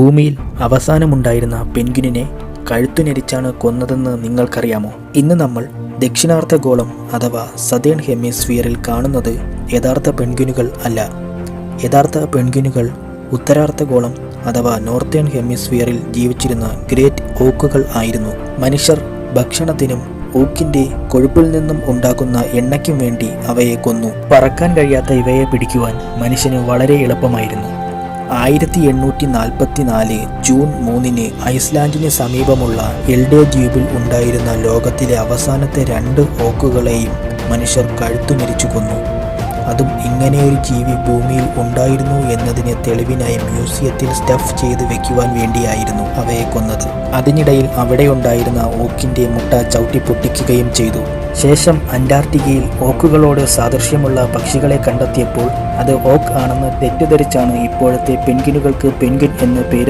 ഭൂമിയിൽ അവസാനമുണ്ടായിരുന്ന പെൻഗ്വിനിനെ കഴുത്തുനെരിച്ചാണ് കൊന്നതെന്ന് നിങ്ങൾക്കറിയാമോ? ഇന്ന് നമ്മൾ ദക്ഷിണാർദ്ധഗോളം അഥവാ സതേൺ ഹെമിസ്ഫിയറിൽ കാണുന്നത് യഥാർത്ഥ പെൻഗ്വിനുകൾ അല്ല. യഥാർത്ഥ പെൻഗ്വിനുകൾ ഉത്തരാർദ്ധഗോളം അഥവാ നോർത്തേൺ ഹെമിസ്ഫിയറിൽ ജീവിച്ചിരുന്ന ഗ്രേറ്റ് ഓക്കുകൾ ആയിരുന്നു. മനുഷ്യർ ഭക്ഷണത്തിനും ഓക്കിന്റെ കൊഴുപ്പിൽ നിന്നും ഉണ്ടാക്കുന്ന എണ്ണയ്ക്കും വേണ്ടി അവയെ കൊന്നു. പറക്കാൻ കഴിയാത്ത ഇവയെ പിടിക്കുവാൻ മനുഷ്യന് വളരെ എളുപ്പമായിരുന്നു. ആയിരത്തി എണ്ണൂറ്റി നാൽപ്പത്തി നാല് ജൂൺ മൂന്നിന് ഐസ്ലാൻഡിന് സമീപമുള്ള എൽഡേ ദ്വീപിൽ ഉണ്ടായിരുന്ന ലോകത്തിലെ അവസാനത്തെ രണ്ട് ഓക്കുകളെയും മനുഷ്യർ കഴുത്തുമരിച്ചു കൊന്നു. അതും ഇങ്ങനെയൊരു ജീവി ഭൂമിയിൽ ഉണ്ടായിരുന്നു എന്നതിന് തെളിവിനായി മ്യൂസിയത്തിൽ സ്റ്റഫ് ചെയ്ത് വെക്കുവാൻ വേണ്ടിയായിരുന്നു അവയെ കൊന്നത്. അതിനിടയിൽ അവിടെയുണ്ടായിരുന്ന ഓക്കിന്റെ മുട്ട ചവിട്ടി പൊട്ടിക്കുകയും ചെയ്തു. ശേഷം അന്റാർട്ടിക്കയിൽ ഓക്കുകളോട് സാദൃശ്യമുള്ള പക്ഷികളെ കണ്ടെത്തിയപ്പോൾ അത് ഓക്ക് ആണെന്ന് തെറ്റിദ്ധരിച്ചാണ് ഇപ്പോഴത്തെ പെൻഗിനുകൾക്ക് പെൻഗിൻ എന്ന് പേര്